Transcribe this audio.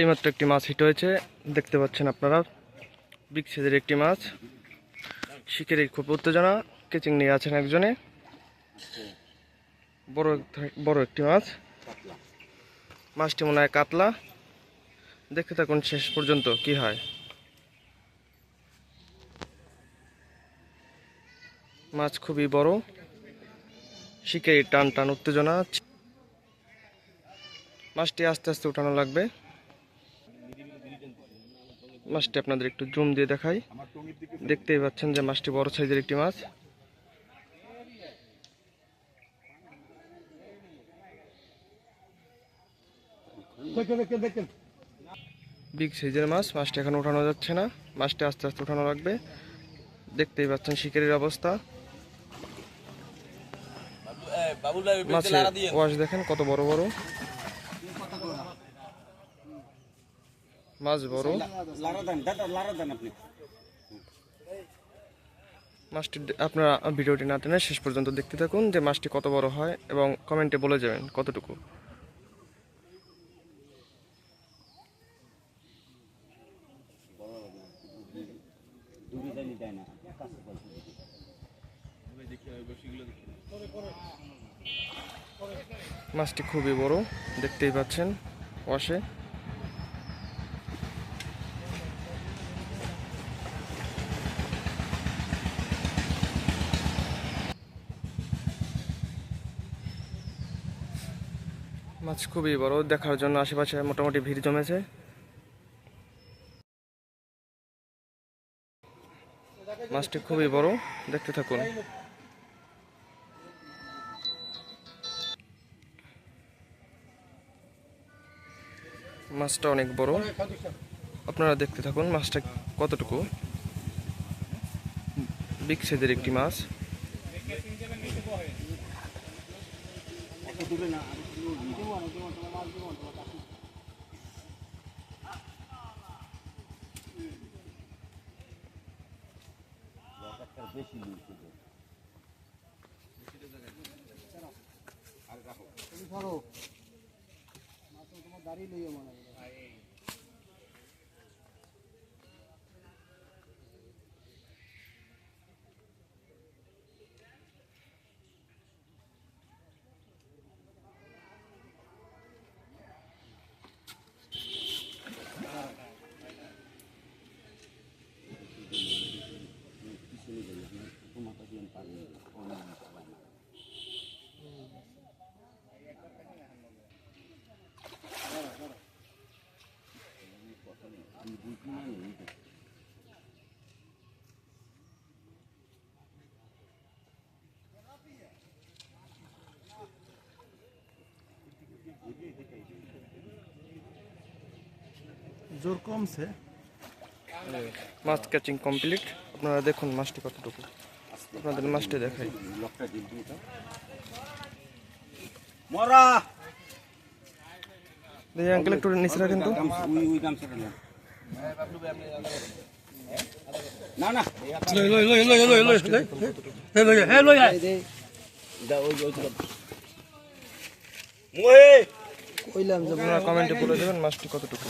এইমাত্র একটি মাছ হিট হয়েছে। দেখতে পাচ্ছেন আপনারা। বিগ সাইজের একটি মাছ। শিকারির খুব উত্তেজনা। কেচিং নিয়ে আছেন একজনে। বড় বড় একটি মাছ। মাছটি মনে হয় কাতলা। দেখতে থাকুন শেষ পর্যন্ত কি হয়। মাছ খুবই বড়। শিকারির টান টান উত্তেজনা। মাছটি আস্তে আস্তে উঠানো লাগবে। মাছটি আপনাদের একটু জুম দিয়ে দেখাই। দেখতেই পাচ্ছেন যে মাছটি বড় সাইজের একটি মাছ। বিগ সাইজের মাছ মাছটি এখন উঠানো যাচ্ছে না। মাছটি আস্তে আস্তে উঠানো লাগবে। দেখতেই পাচ্ছেন শিকারির অবস্থা। মাছের ওয়াশ দেখেন কত বড় বড়। মাছ বড়। মাছটি আপনারা ভিডিওটি না টেনে শেষ পর্যন্ত দেখতে থাকুন যে মাছটি কত বড় হয় এবং কমেন্টে বলে যাবেন কতটুকু। মাছটি খুবই বড় দেখতেই পাচ্ছেন ওয়াশে। মাছ খুবই বড়, দেখার জন্য আশেপাশে মোটামুটি ভিড় জমেছে। মাছটি খুবই বড়, দেখতে থাকুন। মাছটা অনেক বড়। আপনারা দেখতে থাকুন মাছটা কতটুকু। বিগ সাইজের একটি মাছ। বেশি রাখো তুমি ধরো। তোমার দাঁড়িয়ে লইও মনে হয়। জোর কমছে। মাছ ক্যাচিং কমপ্লিট। আপনারা দেখুন মাছটি কতটুকু। আপনাদের মাছটি দেখাই। মরা! দেখি আঙ্কেল একটু নিচে রাখেন তো। না না। লই লই লই লই লই লই লই লই হে লই আয় দা ওই ওই মোহে আপনারা কমেন্টে বলে দেবেন মাছটি কতটুকু।